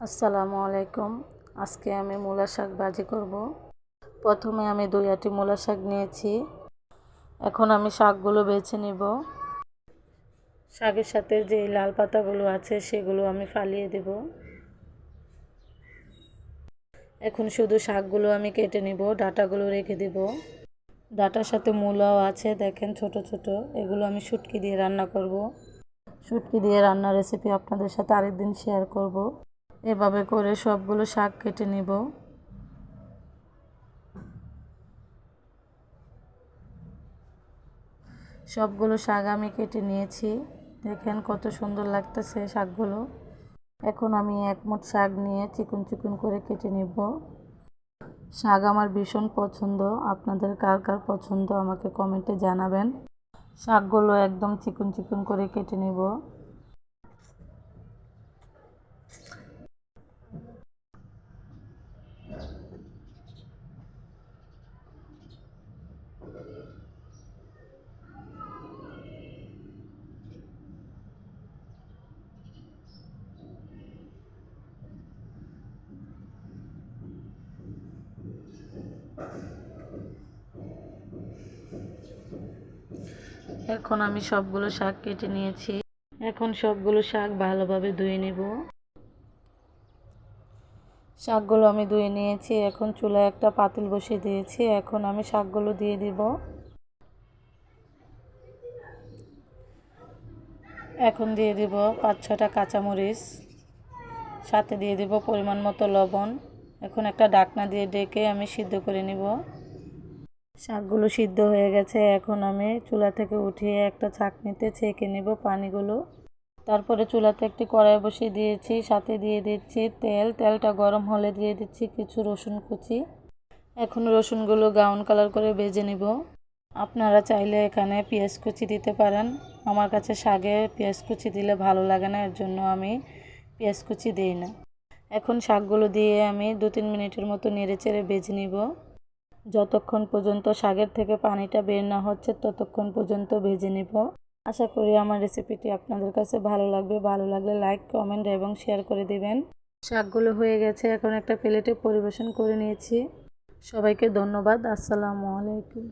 আসসালামু আলাইকুম। আজকে আমি মূলা শাক ভাজি করব। প্রথমে আমি দুই আটি মূলা শাক নিয়েছি। এখন আমি শাকগুলো বেছে নিব। শাকের সাথে যে লাল পাতাগুলো আছে, সেগুলো আমি ফালিয়ে দেব। এখন শুধু শাকগুলো আমি কেটে নিব, ডাটাগুলো রেখে দেব। ডাটার সাথে মূলাও আছে, দেখেন ছোট ছোট। এগুলো আমি শুটকি দিয়ে রান্না করব। শুটকি দিয়ে রান্নার রেসিপি আপনাদের সাথে আরেকদিন শেয়ার করব। এভাবে করে সবগুলো শাক কেটে নিব। সবগুলো শাক আমি কেটে নিয়েছি। দেখেন কত সুন্দর লাগতেছে শাকগুলো। এখন আমি এক মুঠ শাক নিয়ে চিকন চিকন করে কেটে নিব। শাক আমার ভীষণ পছন্দ। আপনাদের কার কার পছন্দ আমাকে কমেন্টে জানাবেন। শাকগুলো একদম চিকন চিকন করে কেটে নিব। এখন আমি সবগুলো শাক কেটে নিয়েছি। এখন সবগুলো শাক ভালোভাবে ধুয়ে নেব। শাকগুলো আমি ধুয়ে নিয়েছি। এখন চুলায় একটা পাতিল বসিয়ে দিয়েছি। এখন আমি শাকগুলো দিয়ে দিব। এখন দিয়ে দিব পাঁচ ছটা কাঁচামরিচ। সাথে দিয়ে দিব পরিমাণ মতো লবণ। এখন একটা ডাকনা দিয়ে ডেকে আমি সিদ্ধ করে নিব। শাকগুলো সিদ্ধ হয়ে গেছে, এখন আমি চুলা থেকে উঠিয়ে একটা ছাঁকনিতে ছেঁকে নেব পানিগুলো। তারপরে চুলাতে একটি কড়াই বসিয়ে দিয়েছি, সাথে দিয়ে দিচ্ছি তেল। তেলটা গরম হলে দিয়ে দিচ্ছি কিছু রসুন কুচি। এখন রসুনগুলো গাউন কালার করে বেজে নিব। আপনারা চাইলে এখানে পেঁয়াজ কুচি দিতে পারেন। আমার কাছে শাকে পেঁয়াজ কুচি দিলে ভালো লাগে না, এর জন্য আমি পেঁয়াজ কুচি দিই না। এখন শাকগুলো দিয়ে আমি দু তিন মিনিটের মতো নেড়ে চেড়ে বেজে নিব। যতক্ষণ পর্যন্ত শাকের থেকে পানিটা বের না হচ্ছে, ততক্ষণ পর্যন্ত ভেজে নিব। আশা করি আমার রেসিপিটি আপনাদের কাছে ভালো লাগবে। ভালো লাগলে লাইক, কমেন্ট এবং শেয়ার করে দিবেন। শাকগুলো হয়ে গেছে, এখন একটা প্লেটে পরিবেশন করে নিয়েছি। সবাইকে ধন্যবাদ। আসসালামু আলাইকুম।